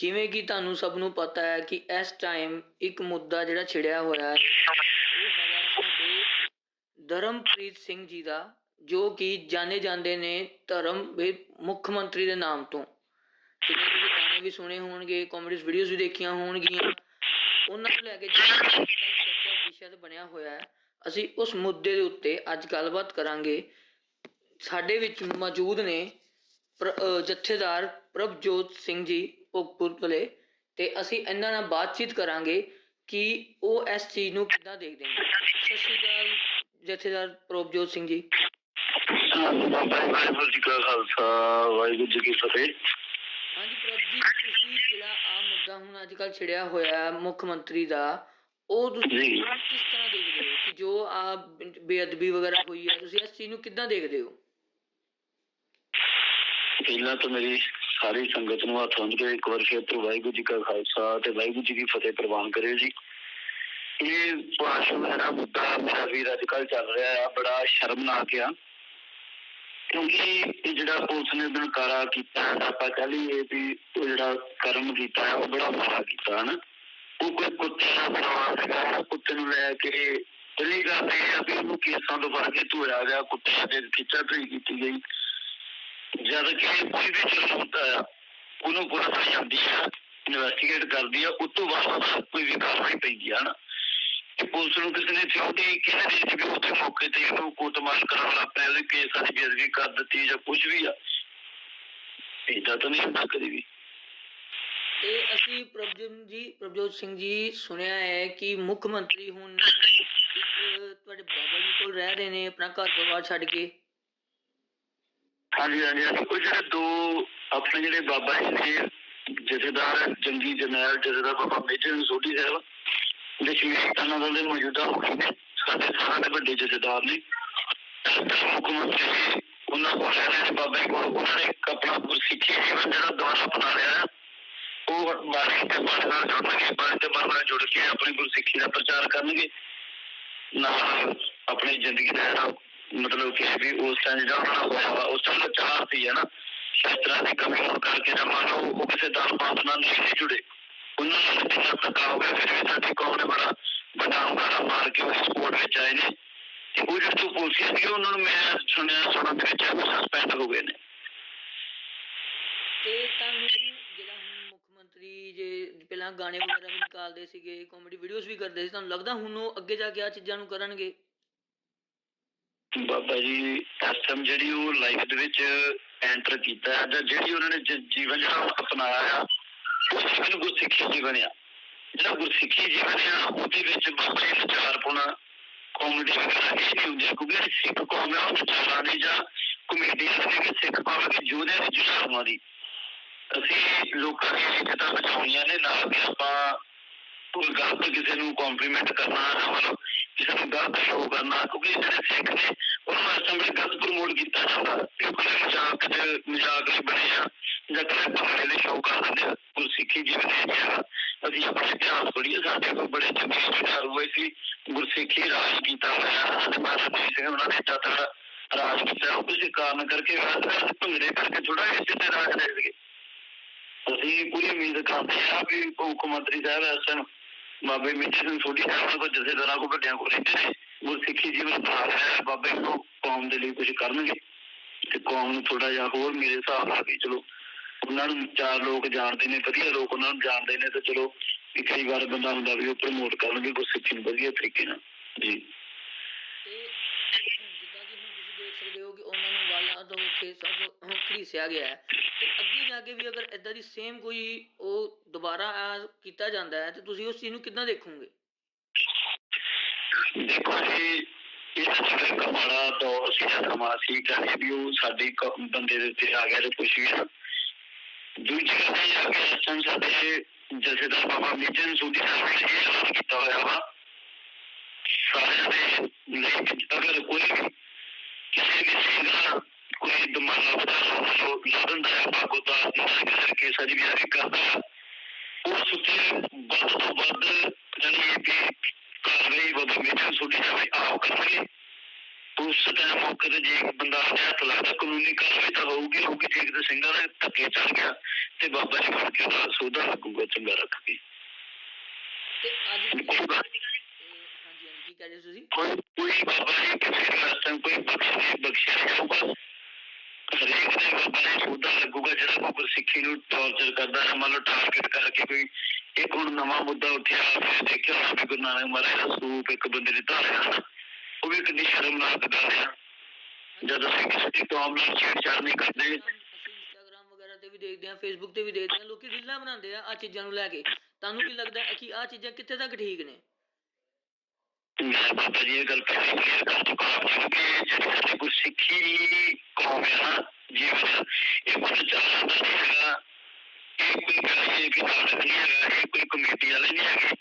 ਜਿਵੇਂ ਕਿ ਤੁਹਾਨੂੰ ਸਭ ਨੂੰ ਪਤਾ ਹੈ ਕਿ ਇਸ ਟਾਈਮ ਇੱਕ ਮੁੱਦਾ ਜਿਹੜਾ ਛਿੜਿਆ ਹੋਇਆ ਹੈ, ਉਹ ਹੈਗਾ ਸਾਡੇ ਧਰਮਪ੍ਰੀਤ ਸਿੰਘ ਜੀ ਦਾ, ਜੋ ਕਿ ਜਾਣੇ ਜਾਂਦੇ ਨੇ ਧਰਮ ਮੁੱਖ ਮੰਤਰੀ ਦੇ ਨਾਮ ਤੋਂ। ਜਿਵੇਂ ਤੁਸੀਂ ਗਾਣੇ ਵੀ ਸੁਣੇ ਹੋਣਗੇ ਕਾਮੇਡੀਜ਼ ਵੀਡੀਓਜ਼ ਵੀ ਦੇਖੀਆਂ ਹੋਣਗੀਆਂ, ਉਹਨਾਂ ਨੂੰ ਲੈ ਕੇ ਜਿਹੜਾ ਵਿਸ਼ਾ ਬਣਿਆ ਹੋਇਆ ਹੈ, ਅਸੀਂ ਉਸ ਮੁੱਦੇ ਦੇ ਉੱਤੇ ਅੱਜ ਗੱਲਬਾਤ ਕਰਾਂਗੇ। ਸਾਡੇ ਵਿੱਚ ਮੌਜੂਦ ਨੇ ਜਥੇਦਾਰ ਪ੍ਰਭਜੋਤ ਸਿੰਘ ਜੀ। ਭੋਗਪੁਰਤਲੇ ਤੇ ਅਸੀਂ ਇਹਨਾਂ ਨਾਲ ਬਾਤਚੀਤ ਕਰਾਂਗੇ ਕਿ ਉਹ ਇਸ ਚੀਜ਼ ਨੂੰ ਕਿੱਦਾਂ ਦੇਖਦੇ ਨੇ। ਸਤਿ ਸ਼੍ਰੀ ਅਕਾਲ ਜਥੇਦਾਰ ਪ੍ਰਭਜੋਤ ਸਿੰਘ ਜੀ। ਵਾਹਿਗੁਰੂ ਜੀ ਕਾ ਖਾਲਸਾ ਵਾਹਿਗੁਰੂ ਜੀ ਕੀ ਫਤਿਹ। ਹਾਂਜੀ ਪ੍ਰਭ ਜੀ ਤੁਸੀਂ ਜਿਹੜਾ ਆ ਮੁੱਦਾ ਹੁਣ ਅੱਜ ਕੱਲ੍ਹ ਛਿੜਿਆ ਹੋਇਆ ਹੈ ਮੁੱਖ ਮੰਤਰੀ ਦਾ ਉਹ ਤੁਸੀਂ। ਕਿਸ ਤਰ੍ਹਾਂ ਦੇਖਦੇ ਹੋ ਕਿ ਜੋ ਆ ਬੇਅਦਬੀ ਵਗੈਰਾ ਹੋਈ ਹੈ ਤੁਸੀਂ ਇਸ ਚੀਜ਼ ਨੂੰ ਕਿੱਦਾਂ ਦੇਖਦੇ ਹੋ? ਪਹਿਲਾਂ ਤਾਂ ਮੇਰੀ ਸਾਰੀ ਸੰਗਤ ਨੂੰ ਹੱਥ ਵੰਡ ਕੇ ਇੱਕ ਵਾਰ ਫਿਰ ਤੋਂ ਵਾਹਿਗੁਰੂ ਜੀ ਕਾ ਖਾਲਸਾ ਤੇ ਵਾਹਿਗੁਰੂ ਜੀ ਕੀ ਫਤਿਹ ਪ੍ਰਵਾਨ ਕਰਿਓ ਜੀ। ਇਹ ਭਾਸ਼ਣ ਮੇਰਾ ਮੁੱਦਾ ਮੇਰਾ ਵੀਰ ਅੱਜ ਕੱਲ ਚੱਲ ਰਿਹਾ ਹੈ ਬੜਾ ਸ਼ਰਮਨਾਕ ਆ। ਕਿਉਂਕਿ ਇਹ ਜਿਹੜਾ ਪੁਲਿਸ ਨੇ ਬਨਕਾਰਾ ਕੀਤਾ, ਆਪਾਂ ਕਹ ਲਈਏ ਵੀ ਉਹ ਜਿਹੜਾ ਕਰਮ ਕੀਤਾ ਉਹ ਬੜਾ ਮਾੜਾ ਕੀਤਾ ਹੈ ਉਹ ਕੋਈ ਕੁੱਤੇ ਦਾ ਸੀਗਾ ਕੁੱਤੇ ਨੂੰ ਲੈ ਕੇ ਪਹਿਲੀ ਗੱਲ ਇਹ ਆ ਵੀ ਉਹਨੂੰ ਕੇਸਾਂ ਤੋਂ ਫੜ ਕੇ ਧੋਇਆ ਗਿਆ, ਕੁੱਤਿਆਂ ਦੇ ਖਿੱਚਾ ਧੋਈ ਕੀਤੀ ਗਈ। ਜਦ ਕਿ ਕੋਈ ਵੀ ਜੁਰਮ ਆ ਉਹਨੂੰ ਪੁਲਿਸ ਜਾਂਦੀ ਆ ਇਨਵੈਸਟੀਗੇਟ ਕਰਦੀ ਆ, ਉਸ ਤੋਂ ਬਾਅਦ ਕੋਈ ਵੀ ਕਾਰਵਾਈ ਪੈਂਦੀ ਆ ਨਾ ਤੇ ਪੁਲਿਸ ਨੂੰ ਕਿਸੇ ਨੇ ਸਿਕਿਉਰਿਟੀ ਕਿਸੇ ਦੇ ਸੀ ਵੀ ਉੱਥੇ ਮੌਕੇ ਤੇ ਉਹਨੂੰ ਕੁੱਟਮਾਰ ਕਰਨ ਲੱਗ ਪਿਆ ਉਹਦੇ ਕੇਸਾਂ ਦੀ ਬੇਇੱਜ਼ਤੀ ਕਰ ਦਿੱਤੀ ਜਾਂ ਕੁਝ ਵੀ ਆ। ਏਦਾਂ ਤਾਂ ਨਹੀਂ ਹੁੰਦਾ ਕਦੇ ਵੀ। ਤੇ ਅਸੀਂ ਪ੍ਰਭਜੋਤ ਜੀ, ਪ੍ਰਭਜੋਤ ਸਿੰਘ ਜੀ ਸੁਣਿਆ ਹੈ ਕਿ ਮੁੱਖ ਮੰਤਰੀ ਹੁਣ ਤੁਹਾਡੇ ਬਾਬਾ ਜੀ ਕੋਲ ਰਹਿ ਰਹੇ ਨੇ, ਆਪਣਾ ਘਰ ਪਰਿਵਾਰ ਛੱਡ ਕੇ। ਹਾਂਜੀ ਹਾਂਜੀ ਹਾਂਜੀ। ਉਹ ਜਿਹੜੇ ਦੋ ਆਪਣੇ ਜਿਹੜੇ ਬਾਬਾ ਜੀ ਨੇ, ਜਥੇਦਾਰ ਜੰਗੀ ਜਰਨੈਲ, ਜਥੇਦਾਰ ਬਾਬਾ ਮੇਜਰ ਸੋਢੀ ਸਾਹਿਬ ਦਸ਼ਮੇਸ਼ ਤਾਨਾ ਦਲ ਦੇ ਮੌਜੂਦਾ ਮੁਖੀ ਨੇ। ਸਾਡੇ ਸਾਰਿਆਂ ਦੇ ਵੱਡੇ ਜਥੇਦਾਰ ਨੇ। ਮੁੱਖ ਮੰਤਰੀ ਉਹਨਾਂ ਕੋਲ ਰਹਿ ਰਹੇ ਬਾਬਾ ਜੀ ਕੋਲ। ਉਹਨਾਂ ਨੇ ਇੱਕ ਆਪਣਾ ਗੁਰਸਿੱਖੀ ਜੀਵਨ ਜਿਹੜਾ ਦੁਆਰਾ ਬਣਾ ਲਿਆ ਹੈ, ਉਹ ਬਾਣੀ ਤੇ ਬਾਣੀ ਨਾਲ ਜੁੜਨਗੇ, ਬਾਣੀ ਤੇ ਬਾਣੀ ਨਾਲ ਜੁੜ ਕੇ ਆਪਣੀ ਗੁਰਸਿੱਖੀ ਦਾ ਪ੍ਰਚਾਰ ਕਰਨਗੇ। ਨਾਲ ਆਪਣੀ ਜ਼ਿੰਦਗੀ ਦਾ ਜਿਹੜਾ ਮਤਲਬ ਕਿ ਵੀ ਉਸ ਟਾਈਮ ਜਿਹੜਾ ਉਹਨਾਂ ਨਾਲ ਉਸ ਟਾਈਮ ਚਾਰ ਸੀ, ਹੈ ਨਾ। ਸ਼ਸਤਰਾਂ ਦੀ ਕਮੀ ਹੋਣ ਕਰਕੇ ਜਾਂ ਮੰਨ ਲਓ ਉਹ ਕਿਸੇ ਦਾਨ ਪਾਤ ਨਾਲ ਨਹੀਂ ਜੁੜੇ। ਉਹਨਾਂ ਨਾਲ ਜਿੰਨਾ ਧੱਕਾ ਹੋ ਗਿਆ, ਫਿਰ ਵੀ ਸਾਡੀ ਕੌਮ ਨੇ ਬੜਾ ਵੱਡਾ ਹੁੰਗਾਰਾ ਮਾਰ ਕੇ ਉਹ ਸਪੋਰਟ ਵਿੱਚ ਆਏ ਨੇ। ਤੇ ਉਹ ਜਿਹੜੇ ਤੋਂ ਪੁਲਸੀਆ ਸੀ, ਉਹਨਾਂ ਨੂੰ ਮੈਂ ਸੁਣਿਆ, ਸੁਣਨ ਦੇ ਵਿੱਚ ਉਹ ਸਸਪੈਂਡ ਹੋ ਗਏ ਨੇ। ਤੇ ਤੁਹਾਨੂੰ ਜਿਹੜਾ ਮੁੱਖ ਮੰਤਰੀ ਜੇ ਪਹਿਲਾਂ ਗਾਣੇ ਵਗੈਰਾ ਵੀ ਨਿਕਾਲਦੇ ਸੀਗੇ ਕਾਮੇਡੀ ਵੀਡੀਓਜ਼ ਵੀ ਕਰਦੇ ਸੀ, ਤੁਹਾਨੂੰ ਲੱਗਦਾ ਹੁਣ ਉਹ ਅੱਗੇ ਜਾ ਕੇ ਆ ਚੀਜ਼ਾਂ ਨੂੰ ਕਰਨਗੇ? ਬਾਬਾ ਜੀ, ਇਸ ਜਿਹੜੀ ਉਹ ਲਾਈਫ ਦੇ ਵਿੱਚ ਐਂਟਰ ਕੀਤਾ ਜਾਂ ਜਿਹੜੀ ਉਹਨਾਂ ਨੇ ਜੀਵਨ ਜਿਹੜਾ ਅਪਣਾਇਆ ਉਹ ਜੀਵਨ ਗੁਰਸਿੱਖੀ ਜੀਵਨ ਆ ਜਿਹੜਾ ਗੁਰਸਿੱਖੀ ਜੀਵਨ ਆ ਉਹਦੇ ਵਿੱਚ ਬਾਬਾ ਜੀ ਵਿਚਾਰਪੁਣਾ ਕਾਮੇਡੀ ਵਗੈਰਾ ਇਹ ਨਹੀਂ ਹੁੰਦੀ, ਕਿਉਂਕਿ ਸਿੱਖ ਕੌਮ ਆ ਉਹ ਵਿਚਾਰਾਂ ਦੀ ਜਾਂ ਕਮੇਡੀਆਂ ਦੀ ਸਿੱਖ ਕੌਮ ਦੀ ਜੋਧਿਆਂ ਦੀ ਜੁਝਾਰੂਆਂ ਦੀ। ਅਸੀਂ ਲੋਕਾਂ ਦੀਆਂ ਇੱਜ਼ਤਾਂ ਬਚਾਉਣੀਆਂ ਨੇ ਨਾ ਕਿ ਆਪਾਂ ਕੋਈ ਗਲਤ ਕਿਸੇ ਨੂੰ ਕੰਪਲੀਮੈਂਟ ਕਰਨਾ ਜਾਂ ਮਤਲਬ ਕਿਸੇ ਨੂੰ ਗਲਤ ਸ਼ੋਅ ਕਰਨਾ, ਕਿਉਂਕਿ ਜਿਹੜੇ ਅਸੀਂ ਪੂਰੀ ਉਮੀਦ ਕਰਦੇ ਹਾਂ ਵੀ ਮੁੱਖ ਮੰਤਰੀ ਸਾਹਿਬ ਇਸ ਟਾਈਮ ਬਾਬੇ ਮਿੱਠੇ ਸਿੰਘ ਸੋਢੀ ਸਾਹਿਬ ਕੋਲ ਜਥੇਦਾਰਾਂ ਕੋਲ ਵੱਡਿਆਂ ਕੋਲ ਰਹਿੰਦੇ ਨੇ ਗੁਰਸਿੱਖੀ ਜੀਵਨ ਬਣਾ ਰਿਹਾ ਹੈ, ਬਾਬੇ ਨੂੰ ਕੌਮ ਦੇ ਲਈ ਕੁਝ ਕਰਨਗੇ। ਤੇ ਕੌਮ ਨੂੰ ਥੋੜਾ ਜਿਹਾ ਹੋਰ ਮੇਰੇ ਹਿਸਾਬ ਨਾਲ ਵੀ ਚਲੋ, ਉਹਨਾਂ ਨੂੰ ਚਾਰ ਲੋਕ ਜਾਣਦੇ ਨੇ, ਵਧੀਆ ਲੋਕ ਉਹਨਾਂ ਨੂੰ ਜਾਣਦੇ ਨੇ, ਤੇ ਚਲੋ ਵੀ ਕਈ ਵਾਰ ਬੰਦਾ ਹੁੰਦਾ ਵੀ ਉਹ ਪ੍ਰਮੋਟ ਕਰਨਗੇ ਗੁਰਸਿੱਖੀ ਨੂੰ ਵਧੀਆ ਤਰੀਕੇ ਨਾਲ। ਜੀ। ਤੇ ਜਿੱਦਾਂ ਕਿ ਹੁਣ ਤੁਸੀਂ ਦੇਖ ਸਕਦੇ ਹੋ ਕਿ ਉਹਨਾਂ ਨੂੰ ਵਾਲਾਂ ਤੋਂ ਕੇ ਸਭ ਹੁਣ ਘੜੀਸਿਆ ਗਿਆ ਹੈ। ਤੇ ਅੱਗੇ ਜਾ ਕੇ ਵੀ ਅਗਰ ਇਦਾਂ ਦੀ ਸੇਮ ਕੋਈ ਉਹ ਦੁਬਾਰਾ ਆ ਕੀਤਾ ਜਾਂਦਾ ਹੈ, ਤੇ ਤੁਸੀਂ ਉਸ ਚੀਜ਼ ਨੂੰ ਕਿੱਦਾਂ ਦੇਖੋਗੇ? ਦੇਖੋ ਜੀ ਇਹ ਤਾਂ ਜਿਹੜਾ ਇੱਕ ਮਾੜਾ ਦੌਰ ਸੀ ਜਾਂ ਸਮਾਂ ਸੀ ਕਹਿੰਦੇ ਵੀ ਉਹ ਸਾਡੇ ਕ- ਬੰਦੇ ਦੇ ਉੱਤੇ ਆ ਗਿਆ ਤੇ ਕੁਛ ਵੀ ਨਾ ਦੂਜੀ ਗੱਲ ਇਹ ਆ ਕਿ ਇਸ ਟਾਈਮ ਸਾਡੇ ਜਥੇਦਾਰ ਬਾਬਾ ਮੇਜਨ ਸੂਦੀ ਸਾਹਿਬ ਨੇ ਇਹ ਐਲਾਨ ਕੀਤਾ ਹੋਇਆ ਵਾ। ਸਾਰਿਆਂ ਦੇ ਲਈ ਕਿ ਅਗਰ ਕੋਈ ਵੀ ਕਿਸੇ ਵੀ ਚੀਜ਼ ਦਾ ਕੋਈ ਦਮਾਲਾ ਵਧਾ ਲੋ ਲਾਦਨ ਦਾ ਭਾਗੋ ਦਾ ਕਿਸੇ ਕਿਸੇ ਕੇਸਾਂ ਦੀ ਵੀ ਕਰਦਾ ਹੈ, ਉਸ ਉੱਤੇ ਵੱਧ ਤੋਂ ਵੱਧ ਜਾਨੀ ਇਹ ਵੀ ਕਾਰਵਾਈ ਬਾਬਾ ਮੇਜਨ ਸੂਦੀ ਸਾਹਿਬ ਆਪ ਕਰਨਗੇ ਉਸ ਟਾਈਮ ਮੌਕੇ ਤੇ ਜੇ ਬੰਦਾ ਆਪਣੇ ਹੱਥ ਲੱਗਦਾ ਕਾਨੂੰਨੀ ਕਾਰਵਾਈ ਤਾਂ ਹੋਊਗੀ ਹੋਊਗੀ ਜੇ ਕਿਤੇ ਸਿੰਘਾਂ ਦੇ ਧੱਕੇ ਚੱਲ ਗਿਆ ਤੇ ਬਾਬਾ ਜੀ ਫੜ ਕੇ ਉਹਦਾ ਸੋਧਾ ਲੱਗੂਗਾ ਚੰਗਾ ਰੱਖ ਕੇ ਤੇ ਅੱਜ ਕੋਈ ਤੁਸੀਂ ਬਾ- ਇਹ ਹਾਂਜੀ ਹਾਂਜੀ ਕੀ ਕਹਿ ਰਹੇ ਹੋ ਤੁਸੀਂ ਕੋਈ ਕੋਈ ਬਾਬਾ ਜੀ ਕਿਸੇ ਨੂੰ ਇਸ ਟਾਈਮ ਕੋਈ ਬਖਸ਼ ਨਹੀਂ ਬਖਸ਼ਿਆ ਨਹੀਂ ਜਾਊਗਾ ਹਰੇਕ ਦੇ ਬਾਬਾ ਜੀ ਸੋਧਾ ਲੱਗੂਗਾ ਜਿਹੜਾ ਕੋਈ ਗੁਰਸਿੱਖੀ ਨੂੰ ਟੌਰਚਰ ਕਰਦਾ ਹੈ, ਮੰਨ ਲਓ ਟਾਰਗੇਟ ਕਰਕੇ ਕੋਈ ਇੱਕ ਹੁਣ ਨਵਾਂ ਮੁੱਦਾ ਉੱਠਿਆ, ਫਿਰ ਦੇਖਿਆ ਹੋਣਾ ਵੀ ਗੁਰੂ ਨਾਨਕ ਮਹਾਰਾਜ ਦਾ ਸਰੂਪ ਇੱਕ ਬੰਦੇ ਨੇ ਧਾਰਿਆ ਉਹ ਵੀ ਕਿੰਨੀ ਸ਼ਰਮਨਾਕ ਗੱਲ ਆ ਜਦ ਅਸੀਂ ਕਿਸੇ ਦੀ ਕੌਮ ਨਾਲ ਛੇੜਛਾੜ ਨਹੀਂ ਕਰਦੇ ਇੰਸਟਾਗ੍ਰam ਵਗੈਰਾ ਤੇ ਵੀ ਦੇਖਦੇ ਹਾਂ ਫੇਸਬੁੱਕ ਤੇ ਵੀ ਦੇਖਦੇ ਹਾਂ, ਲੋਕੀ ਰੀਲਾਂ ਬਣਾਉਂਦੇ ਆ ਆ ਚੀਜ਼ਾਂ ਨੂੰ ਲੈ ਕੇ। ਤੁਹਾਨੂੰ ਕੀ ਲੱਗਦਾ ਕਿ ਆ ਚੀਜ਼ਾਂ ਕਿੱਥੇ ਤੱਕ ਠੀਕ ਨੇ? ਮੈਂ ਬਾਬਾ ਜੀ ਇਹ ਗੱਲ ਪਹਿਲਾਂ ਹੀ clear ਕਰ ਚੁੱਕਾ ਹਾਂ ਕਿ ਜਿਹੜੀ ਸਾਡੀ ਗੁਰਸਿੱਖੀ ਦੀ ਕੌਮ ਹੈ ਨਾ ਜੀਵਨ ਇਹ ਕੋਈ ਚਾਲਾਂ ਦਾ ਨਹੀਂ ਹੈਗਾ ਇਹ ਕੋਈ ਗੱਲ ਇਹ ਕਿ ਨਾਟਕ ਨਹੀਂ ਹੈਗਾ ਇਹ ਕੋਈ ਕਮੇਟੀ ਵਾਲੇ ਨਹੀਂ ਹੈਗੇ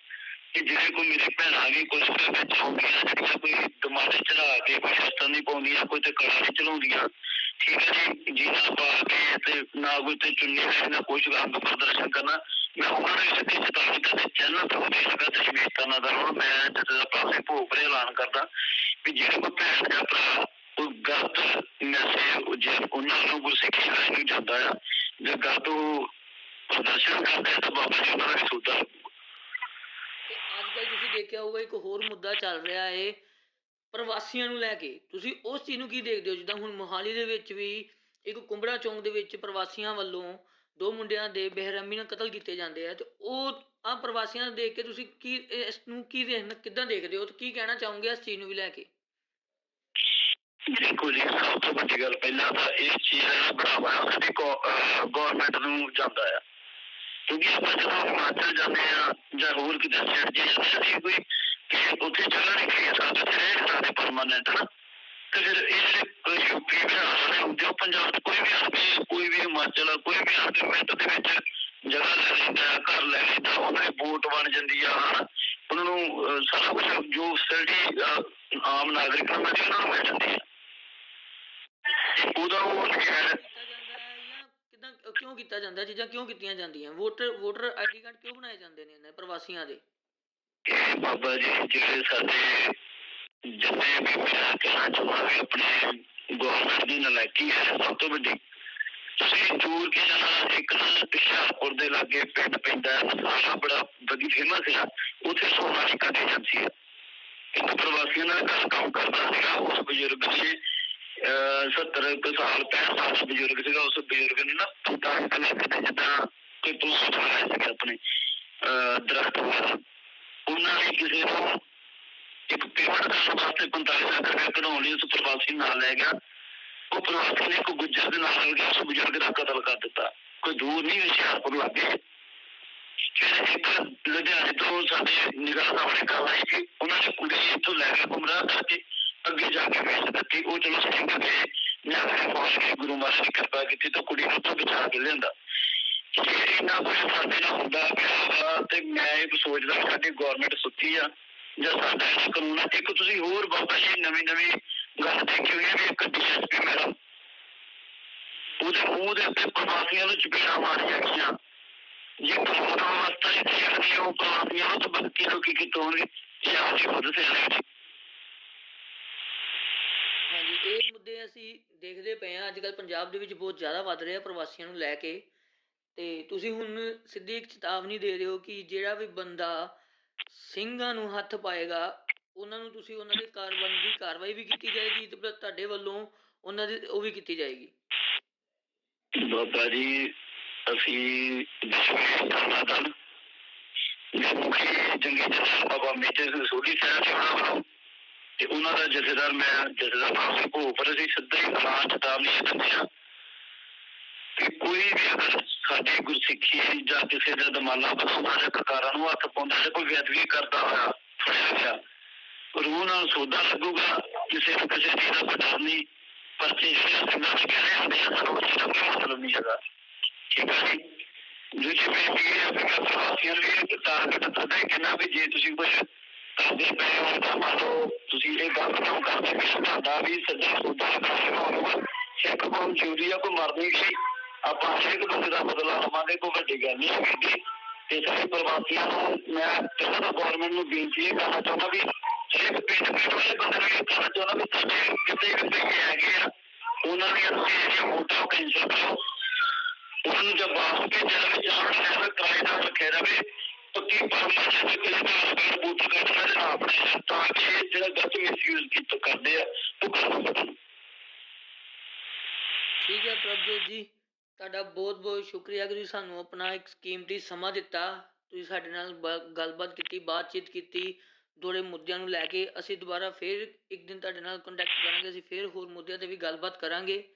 ਕਿ ਜਿਹੜੇ ਕੋਈ ਮੇਰੇ ਭੈਣਾਂ ਵੀ ਕੁਝ ਕੁ ਵਿੱਚ ਆਉਂਦੀਆਂ ਜਿਹੜੀਆਂ ਕੋਈ ਦਿਮਾਗੇ ਚੜਾ ਕੇ ਕੋਈ ਸ਼ਸਤਰ ਨਹੀਂ ਪਾਉਂਦੀਆਂ ਕੋਈ ਤੇ ਕੜਾ ਨਹੀਂ ਚਲਾਉਂਦੀਆਂ ਠੀਕ ਹੈ ਜੀ ਜੀਨਾ ਪਾ ਕੇ ਤੇ ਨਾ ਕੋਈ ਤੇ ਚੁੰਨੀ ਲੈ ਨਾ ਕੁਛ ਰੰਗ ਪ੍ਰਦਰਸ਼ਨ ਕਰਨਾ ਮੈਂ ਉਹਨਾਂ ਨੂੰ ਸਿੱਧੀ ਚੇਤਾਵਨੀ ਕਰਦੇ ਚੈਨਲ ਤੋਂ ਦੇ ਸਕਦਾ ਤੇ ਦਾ ਹੁਣ ਮੈਂ ਜਦੋਂ ਪਾਸੇ ਭੋਗ ਐਲਾਨ ਕਰਦਾ ਵੀ ਜਿਹੜੇ ਕੋਈ ਭੈਣ ਜਾਂ ਭਰਾ ਉਹ ਗਲਤ ਮੈਸੇਜ ਜੇ ਉਹਨਾਂ ਨੂੰ ਗੁਰਸਿੱਖੀ ਲਾਈਨ ਨੂੰ ਜਾਂਦਾ ਆ ਜੇ ਗਲਤ ਉਹ ਪ੍ਰਦਰਸ਼ਨ ਕਰਦੇ ਤਾਂ ਬਾਬਾ ਜੀ ਉਹਨਾਂ ਦਾ ਵੀ ਅੱਜ ਕੱਲ ਤੁਸੀਂ ਦੇਖਿਆ ਹੋਊਗਾ, ਇੱਕ ਹੋਰ ਮੁੱਦਾ ਚੱਲ ਰਿਹਾ ਹੈ ਪ੍ਰਵਾਸੀਆਂ ਨੂੰ ਲੈ ਕੇ। ਤੁਸੀਂ ਉਸ ਚੀਜ਼ ਨੂੰ ਕੀ ਦੇਖਦੇ ਹੋ? ਜਿੱਦਾਂ ਹੁਣ ਮੋਹਾਲੀ ਦੇ ਵਿੱਚ ਵੀ, ਇੱਕ ਕੁੰਬੜਾ ਚੌਂਕ ਦੇ ਵਿੱਚ ਪ੍ਰਵਾਸੀਆਂ ਵੱਲੋਂ ਦੋ ਮੁੰਡਿਆਂ ਦੇ ਬੇਰਹਿਮੀ ਨਾਲ ਕਤਲ ਕੀਤੇ ਜਾਂਦੇ ਆ ਤੇ ਉਹ ਆ ਪ੍ਰਵਾਸੀਆਂ ਨੂੰ ਦੇਖ ਕੇ ਤੁਸੀਂ ਕੀ, ਇਸ ਨੂੰ ਕੀ ਦੇਖਣਾ ਕਿੱਦਾਂ ਦੇਖਦੇ ਹੋ ਤੇ ਕੀ ਕਹਿਣਾ ਚਾਹੋਗੇ ਇਸ ਚੀਜ਼ ਨੂੰ ਵੀ ਲੈ ਕੇ? ਦੇਖੋ ਜੀ, ਸਭ ਤੋਂ ਵੱਡੀ ਗੱਲ ਪਹਿਲਾਂ ਤਾਂ ਇਹ ਚੀਜ਼ ਦਾ ਬੜਾਵਾ ਹੈ ਸਾਡੀ ਗਵਰਨਮੈਂਟ ਨੂੰ ਜਾਂਦਾ ਆ। ਕਿਉਂਕਿ ਆਪਾਂ ਜਦੋਂ ਹਿਮਾਚਲ ਜਾਂਦੇ ਆ ਜਾਂ ਹੋਰ ਕਿਤੇ ਸਟੇਟ ਜੇ ਜਾਂਦੇ ਆ ਅਸੀਂ ਕੋਈ ਕਿਸੇ, ਉੱਥੇ ਜਗ੍ਹਾ ਨਹੀਂ ਖਰੀਦ ਸਕਦੇ ਤੇ ਰਹਿ ਸਕਦੇ ਪਰਮਾਨੈਂਟ ਨਾ। ਤੇ ਫਿਰ ਜਿਹੜੇ ਯੂਪੀ ਬਿਹਾਰ ਆ, ਉਹ ਪੰਜਾਬ ਕੋਈ ਵੀ ਆ ਕੇ ਕੋਈ ਵੀ ਹਿਮਾਚਲ ਕੋਈ ਵੀ ਆ ਕੇ ਮਿੰਟ ਦੇ ਵਿੱਚ ਜਗ੍ਹਾ ਲੈ ਲੈਂਦਾ ਘਰ ਲੈ ਲੈਂਦਾ ਉਹਨਾਂ ਦੀ ਵੋਟ ਬਣ ਜਾਂਦੀ ਆ ਹਨਾ? ਉਹਨਾਂ ਨੂੰ ਸਾਰਾ ਕੁਝ ਜੋ ਫੈਸਿਲਿਟੀ ਆਮ ਨਾਗਰਿਕ ਨੂੰ ਮਿਲਦੀ ਉਹਨਾਂ ਨੂੰ ਮਿਲ ਜਾਂਦੀ ਹੈ ਉਹਦਾ ਉਹ ਹੈ ਕਿਦਾਂ ਕਿਉਂ ਕੀਤਾ ਜਾਂਦਾ? ਚੀਜ਼ਾਂ ਕਿਉਂ ਕੀਤੀਆਂ ਜਾਂਦੀਆਂ? ਵੋਟਰ ਵੋਟਰ ਆਈਡੀ ਕਾਰਡ ਕਿਉਂ ਬਣਾਏ ਜਾਂਦੇ ਨੇ ਇਹਨਾਂ ਪ੍ਰਵਾਸੀਆਂ ਦੇ? ਬਾਬਾ ਜੀ ਜਿਹੜੇ ਸਾਡੇ ਜਿੰਨੇ ਵੀ ਮੈਂ ਕਹਿਣਾ ਚਾਹੁੰਦਾ ਵੀ ਆਪਣੇ ਗਵਰਨਮੈਂਟ ਦੀ ਨਲਾਇਕੀ ਹੈ ਸਭ ਤੋਂ ਵੱਡੀ ਤੁਸੀਂ ਦੂਰ ਕੇ ਜਾਣਾ ਇੱਕ ਨਾ ਹੁਸ਼ਿਆਰਪੁਰ ਦੇ ਲਾਗੇ ਪਿੰਡ ਪੈਂਦਾ ਹੈ ਮਸਾਲਾ ਬੜਾ ਵਧੀ ਫੇਮਸ ਹੈ ਉੱਥੇ ਸੋਨਾਲੀਕਾ ਦੀ ਏਜੰਸੀ ਹੈ ਇੱਕ ਪ੍ਰਵਾਸੀਆਂ ਨਾਲ ਘਰ ਕੰਮ ਕਰਦਾ ਸੀਗਾ ਉਸ ਬਜ਼ੁਰਗ ਨੇ ਅਹ 70 ਕੁ ਸਾਲ 65 ਸਾਲ ਦਾ ਬਜ਼ੁਰਗ ਸੀਗਾ ਉਸ ਬਜ਼ੁਰਗ ਨੇ ਨਾ 45 ਕਿੱਲੇ ਤੇ ਜਿੱਦਾਂ ਕੋਈ ਪੁਲਿਸ ਬਣਾਇਆ ਸੀਗਾ ਆਪਣੇ ਅਹ ਦਰਖਤ ਵਗੈਰਾ ਉਹਨਾਂ ਨੇ ਕਿਸੇ ਨੂੰ ਇੱਕ ਪੇਮੈਂਟ ਕਰਨ ਵਾਸਤੇ 45 ਲੱਖ ਰੁਪਏ ਕਢਾਉਣ ਲਈ ਉਸ ਪ੍ਰਵਾਸੀ ਨਾਲ ਲੈ ਗਿਆ। ਉਹ ਪ੍ਰਵਾਸੀ ਨੇ ਇੱਕ ਗੁੱਜਰ ਦੇ ਨਾਲ ਰਲ ਕੇ ਉਸ ਬਜ਼ੁਰਗ ਦਾ ਕਤਲ ਕਰ ਦਿੱਤਾ। ਕੋਈ ਦੂਰ ਨਹੀਂ ਹੁਸ਼ਿਆਰਪੁਰ ਲੱਗੇ ਲੁਧਿਆਣੇ ਤੋਂ ਸਾਡੇ ਨਿਗਾਹ ਸਾਹਮਣੇ ਗੱਲ ਆਈ ਕਿ ਉਹਨਾਂ ਨੇ ਕੁੜੀ ਇੱਥੋਂ ਲੈ ਕੇ ਗੁੰਮਰਾਹ ਕਰਕੇ ਅੱਗੇ ਜਾ ਕੇ ਵੇਚ ਦਿੱਤੀ। ਉਹ ਚਲੋ ਸਿੰਘ ਦੇ ਨਿਆਣੇ ਪਹੁੰਚ ਕੇ ਗੁਰੂ ਮਹਾਰਾਜ ਦੀ ਕਿਰਪਾ ਕੀਤੀ ਤਾਂ ਕੁੜੀ ਨੂੰ ਤੋਂ ਬਚਾ ਕੇ ਲਿਆਂਦਾ। ਜੇ ਇੰਨਾ ਕੁਝ ਸਾਡੇ ਨਾਲ ਹੁੰਦਾ ਪਿਆ ਤੇ ਮੈਂ ਇਹ ਸੋਚਦਾ ਸਾਡੀ ਗਵਰਨਮੈਂਟ ਸੁੱਤੀ ਆ। ਜਾਂ ਸਾਡਾ ਕਾਨੂੰਨ ਇੱਕ ਤੁਸੀਂ ਹੋਰ ਬਾਬਾ ਜੀ ਨਵੀਂ ਨਵੀਂ ਗੱਲ ਦੇਖੀ ਹੋਈ ਹੈ ਵੀ ਇੱਕ ਡੀਐਸਪੀ ਮੈਡਮ ਉਹਦੇ ਮੂੰਹ ਉੱਤੇ ਪ੍ਰਵਾਸੀਆਂ ਨੂੰ ਚਪੇੜਾਂ ਮਾਰੀਆਂ ਗਈਆਂ। ਜੇ ਕਾਨੂੰਨ ਵਿਵਸਥਾ ਹੀ ਠੀਕ ਉਹ ਪ੍ਰਵਾਸੀਆਂ ਨੂੰ ਤਾਂ ਬਾਕੀ ਲੋਕੀ ਕਿਤੋਂ ਹੋਣਗੇ ਇਹ ਆਪਦੀ ਖੁਦ ਸਿਆਣੇ ਨੇ। ਹਾਂਜੀ, ਇਹ ਮੁੱਦੇ ਅਸੀਂ ਦੇਖਦੇ ਪਏ ਆ ਅੱਜ ਕੱਲ ਪੰਜਾਬ ਦੇ ਵਿੱਚ ਬਹੁਤ ਜ਼ਿਆਦਾ ਵੱਧ ਰਿਹਾ ਪ੍ਰਵਾਸੀਆਂ ਨੂੰ ਲੈ ਕੇ। ਤੇ ਤੁਸੀਂ ਹੁਣ ਸਿੱਧੀ ਇੱਕ ਚੇਤਾਵਨੀ ਦੇ ਰਹੇ ਹੋ ਕਿ ਜਿਹੜਾ ਵੀ ਬੰਦਾ ਸਿੰਘਾਂ ਨੂੰ ਹੱਥ ਪਾਏਗਾ, ਉਹਨਾਂ ਨੂੰ ਤੁਸੀਂ ਉਹਨਾਂ ਦੇ ਕਾਰਵਾਈ ਦੀ ਕਾਰਵਾਈ ਵੀ ਕੀਤੀ ਜਾਏਗੀ ਤੇ plus ਤੁਹਾਡੇ ਵੱਲੋਂ ਉਹਨਾਂ ਦੀ ਉਹ ਵੀ ਕੀਤੀ ਜਾਏਗੀ। ਬਾਬਾ ਜੀ, ਅਸੀਂ ਵਿਸ਼ਵਾਸ ਮੁਖੀ ਜੰਗੀ ਜਨਰਲ ਬਾਬਾ ਮੇਜਰ ਸੋਢੀ ਸਾਹਿਬ ਜੀ ਵੱਲੋਂ ਤੇ ਉਹਨਾਂ ਦਾ ਜਥੇਦਾਰ ਮੈਂ ਜਥੇਦਾਰ ਨਾਮ ਭੋਪਰ ਅਸੀਂ ਸਿੱਧਾ ਹੀ ਐਲਾਨ ਚੇਤਾਵਨੀ ਦਿੰਦੇ ਹਾਂ ਕਿ ਕੋਈ ਵੀ ਅਗਰ ਸਾਡੀ ਗੁਰਸਿੱਖੀ ਜਾਂ ਕਿਸੇ ਦਾ ਦਮਾਲਾ ਬਣਾਉਂਦਾ ਜਾਂ ਕਕਾਰਾਂ ਨੂੰ ਹੱਥ ਪਾਉਂਦਾ ਜਾਂ ਕੋਈ ਬੇਅਦਬੀ ਕਰਦਾ ਹੋਇਆ, ਫੜਿਆ ਗਿਆ ਰੂਹ ਨਾਲ ਸੌਦਾ ਲੱਗੂਗਾ, ਕਿਸੇ ਨੂੰ ਕਿਸੇ ਚੀਜ਼ ਦਾ ਕੋਈ ਨਹੀਂ। ਪਰਚੇ ਜਿਹੜੇ ਸਿੰਘਾਂ ਦੇ ਕਹਿ ਹੁੰਦੇ ਆ ਸਾਨੂੰ ਉਸ ਦਾ ਕੋਈ ਮਤਲਬ ਨਹੀਂ ਹੈਗਾ। ਠੀਕ ਹੈ ਜੀ? ਦੂਜੀ ਬੇਨਤੀ ਕਿ ਮੈਂ ਪ੍ਰਵਾਸੀਆਂ ਨੂੰ ਇਹ ਟਾਰਗੇਟ ਦਿੰਦਾ ਕਿ ਨਾ ਵੀ ਜੇ ਤੁਸੀਂ ਕੁਝ ਕਰਦੇ ਪਏ ਹੋ, ਤਾਂ ਮੰਨ ਤੁਸੀਂ ਇਹ ਗਲਤ ਕੰਮ ਕਰਦੇ ਪਏ ਤੁਹਾਡਾ ਵੀ ਸੱਜਾ ਸੌਦਾ ਕਰਨਾ ਹੋਊਗਾ। ਸਿੱਖ ਕੌਮ ਜਿਉਂਦੀ ਆ, ਕੋਈ ਮਰਦੀ ਸੀ ਆਪਾਂ ਹਰੇਕ ਬੰਦੇ ਦਾ ਬਦਲਾ ਲਵਾਂਗੇ, ਕੋਈ ਵੱਡੀ ਗੱਲ ਨਹੀਂ ਹੈਗੀ ਤੇ ਸਾਰੇ ਪ੍ਰਵਾਸੀਆਂ ਨੂੰ, ਮੈਂ ਪਹਿਲਾਂ ਤਾਂ ਗਵਰਨਮੈਂਟ ਨੂੰ ਬੇਨਤੀ ਇਹ ਕਰਨਾ ਚਾਹੁੰਦਾ ਵੀ ਸਿਰਫ ਪਿੰਡ ਪਿੰਡ ਵਾਲੇ ਬੰਦੇ ਨੂੰ ਇਹ ਕਹਿਣਾ ਚਾਹੁੰਦਾ ਵੀ ਸਾਡੇ ਕਿਤੇ ਵੀ ਪਈਏ ਹੈਗੇ ਆ, ਉਹਨਾਂ ਦੀਆਂ ਜਿਹੜੀਆਂ ਵੋਟਾਂ ਕੈਂਸਲ ਕਰੋ। ਉਹਨਾਂ ਨੂੰ ਜਦ ਵਾਪਸ ਭੇਜਿਆ ਜਾਵੇ, ਜਾਂ ਉਹਨਾਂ ਨੇ ਕਿਰਾਏ ਨਾਲ ਰੱਖਿਆ ਜਾਵੇ, ਪੱਕੀ ਪਰਮਾਨੈਂਟ ਕਿਸੇ ਦਾ ਅਗਰ ਵੋਟਰ ਕਾਰਡ ਨਾਲ ਨਾ ਆਪਣੇ ਤਾਂ ਕਿ ਇਹ ਜਿਹੜਾ ਗਲਤ ਮਿਸਯੂਜ਼ ਕੀਤਾ ਕਰਦੇ ਆ, ਉਹ ਕਰ ਸਕਣ ਠੀਕ ਹੈ ਪ੍ਰਭਜੋਤ ਜੀ। ਤੁਹਾਡਾ ਬਹੁਤ ਬਹੁਤ ਸ਼ੁਕਰੀਆ ਕਿ ਤੁਸੀਂ ਸਾਨੂੰ ਆਪਣਾ ਇੱਕ ਕੀਮਤੀ ਸਮਾਂ ਦਿੱਤਾ। ਤੁਸੀਂ ਸਾਡੇ ਨਾਲ ਗੱਲਬਾਤ ਕੀਤੀ ਬਾਤਚੀਤ ਕੀਤੀ ਦੋੜੇ ਮੁੱਦਿਆਂ ਨੂੰ ਲੈ ਕੇ ਅਸੀਂ ਦੁਬਾਰਾ ਫਿਰ ਇੱਕ ਦਿਨ ਤੁਹਾਡੇ ਨਾਲ ਕੰਟੈਕਟ ਕਰਾਂਗੇ ਅਸੀਂ ਫਿਰ ਹੋਰ ਮੁੱਦਿਆਂ ਤੇ ਵੀ ਗੱਲਬਾਤ ਕਰਾਂਗੇ।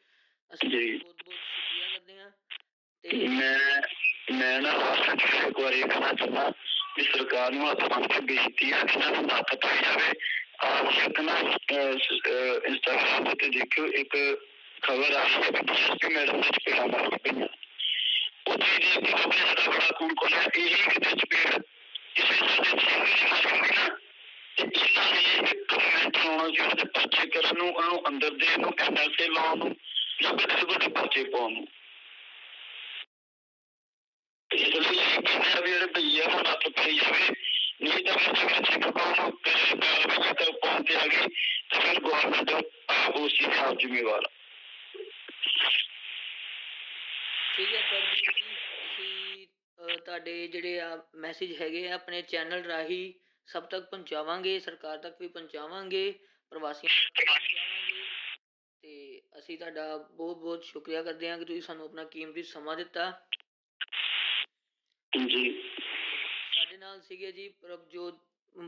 ਅਸੀਂ। ਬਹੁਤ ਬਹੁਤ ਸ਼ੁਕਰੀਆ ਕਰਦੇ ਹਾਂ। ਤੇ ਮੈਂ ਮੈਂ ਨਾ ਚ ਇੱਕ ਵਾਰੀ ਕਹਿਣਾ ਚਾਹੁੰਦਾ ਵੀ ਸਰਕਾਰ ਨੂੰ ਹੱਥ ਬੰਨ ਕੇ ਬੇਨਤੀ ਹੈ ਕਿ ਇਹਨਾਂ ਨੂੰ ਨੱਥ ਪਾਈ ਜਾਵੇ। ਆਜ ਇੱਕ ਨਾ ਇੰਸਟਾਗ੍ਰਾਮ ਤੇ ਦੇਖਿਓ ਇੱਕ ਖਬਰ ਆ ਰਹੀ ਹੈ ਕਿ ਡੀਐਸਪੀ ਮੈਡਮ ਨੇ ਚਪੇੜਾਂ ਮਾਰ ਕੇ ਪਈਆਂ ਉਹ ਚੀਜ਼ ਦੀ ਕਿ ਸਾਡਾ ਬੜਾ ਕੂੜ ਕੋਲ ਹੈ ਇਹ ਕਿਤੇ ਚਪੇੜ ਕਿਸੇ ਸਾਡੇ ਸਿੰਘ ਦੀ ਮਾਰੀ ਹੁੰਦੀ ਨਾ, ਤੇ ਇਹਨਾਂ ਨੇ ਇੱਕ ਕਮੈਂਟ ਲਾਉਣਾ ਸੀ ਉਹਦੇ ਪਰਚੇ ਕਰਨ ਨੂੰ, ਉਹਨੂੰ ਅੰਦਰ ਦੇ ਨੂੰ ਐਨਐਸਏ ਲਾਉਣ ਨੂੰ, ਜਾਂ ਵੱਡੇ ਵੱਡੇ ਪਰਚੇ ਪਾਉਣ ਨੂੰ। ਇਸ ਲਈ ਇਹ ਕਹਿੰਦੇ ਆ ਵੀ ਜਿਹੜੇ ਭਈਆ ਨੂੰ ਨੱਥ ਪਾਈ ਜਾਵੇ। ਨਹੀਂ ਤਾਂ ਫਿਰ ਜਿਵੇਂ ਸਿੱਖ ਕੌਮ ਨੂੰ ਕਰੇ ਕਾਰਵਾਈ ਕਰ ਪਾਉਣ ਤੇ ਆ ਗਈ ਤੇ ਫਿਰ ਗਵਰਨਮੈਂਟ ਆਪ ਉਸ ਚੀਜ਼ ਦਾ ਜ਼ਿੰਮੇਵਾਰ ਆ। ਠੀਕ ਹੈ ਪ੍ਰਭਜੋਤ ਜੀ ਅਸੀਂ ਤੁਹਾਡੇ ਜਿਹੜੇ ਆ ਮੈਸੇਜ ਹੈਗੇ ਆ ਆਪਣੇ ਚੈਨਲ ਰਾਹੀਂ ਸਭ ਤੱਕ ਪਹੁੰਚਾਵਾਂਗੇ ਸਰਕਾਰ ਤੱਕ ਵੀ ਪਹੁੰਚਾਵਾਂਗੇ ਪ੍ਰਵਾਸੀਆਂ ਤੱਕ ਪਹੁੰਚਾਵਾਂਗੇ। ਤੇ ਅਸੀਂ ਤੁਹਾਡਾ ਬਹੁਤ ਬਹੁਤ ਸ਼ੁਕਰੀਆ ਕਰਦੇ ਹਾਂ ਕਿ ਤੁਸੀਂ ਸਾਨੂੰ ਆਪਣਾ ਕੀਮਤੀ ਸਮਾਂ ਦਿੱਤਾ। ਜੀ। ਸਾਡੇ ਨਾਲ ਸੀਗੇ ਜੀ ਪ੍ਰਭਜੋਤ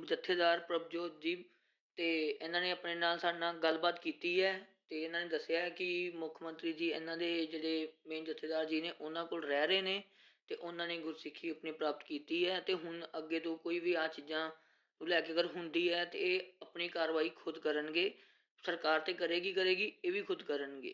ਜਥੇਦਾਰ ਪ੍ਰਭਜੋਤ ਜੀ ਤੇ ਇਹਨਾਂ ਨੇ ਆਪਣੇ ਨਾਲ ਸਾਡੇ ਨਾਲ ਗੱਲਬਾਤ ਕੀਤੀ ਹੈ। ਤੇ ਇਹਨਾਂ ਨੇ ਦੱਸਿਆ ਕਿ ਮੁੱਖ ਮੰਤਰੀ ਜੀ ਇਹਨਾਂ ਦੇ ਜਿਹੜੇ ਮੇਨ ਜਥੇਦਾਰ ਜੀ ਨੇ ਉਹਨਾਂ ਕੋਲ ਰਹਿ ਰਹੇ ਨੇ ਤੇ ਉਹਨਾਂ ਨੇ ਗੁਰਸਿੱਖੀ ਆਪਣੀ ਪ੍ਰਾਪਤ ਕੀਤੀ ਹੈ ਤੇ ਹੁਣ ਅੱਗੇ ਤੋਂ ਕੋਈ ਵੀ ਆ ਚੀਜ਼ਾਂ ਨੂੰ ਲੈ ਕੇ ਅਗਰ ਹੁੰਦੀ ਹੈ ਤੇ ਇਹ ਆਪਣੀ ਕਾਰਵਾਈ ਖੁਦ ਕਰਨਗੇ, ਸਰਕਾਰ ਤੇ ਕਰੇਗੀ ਕਰੇਗੀ, ਇਹ ਵੀ ਖੁਦ ਕਰਨਗੇ।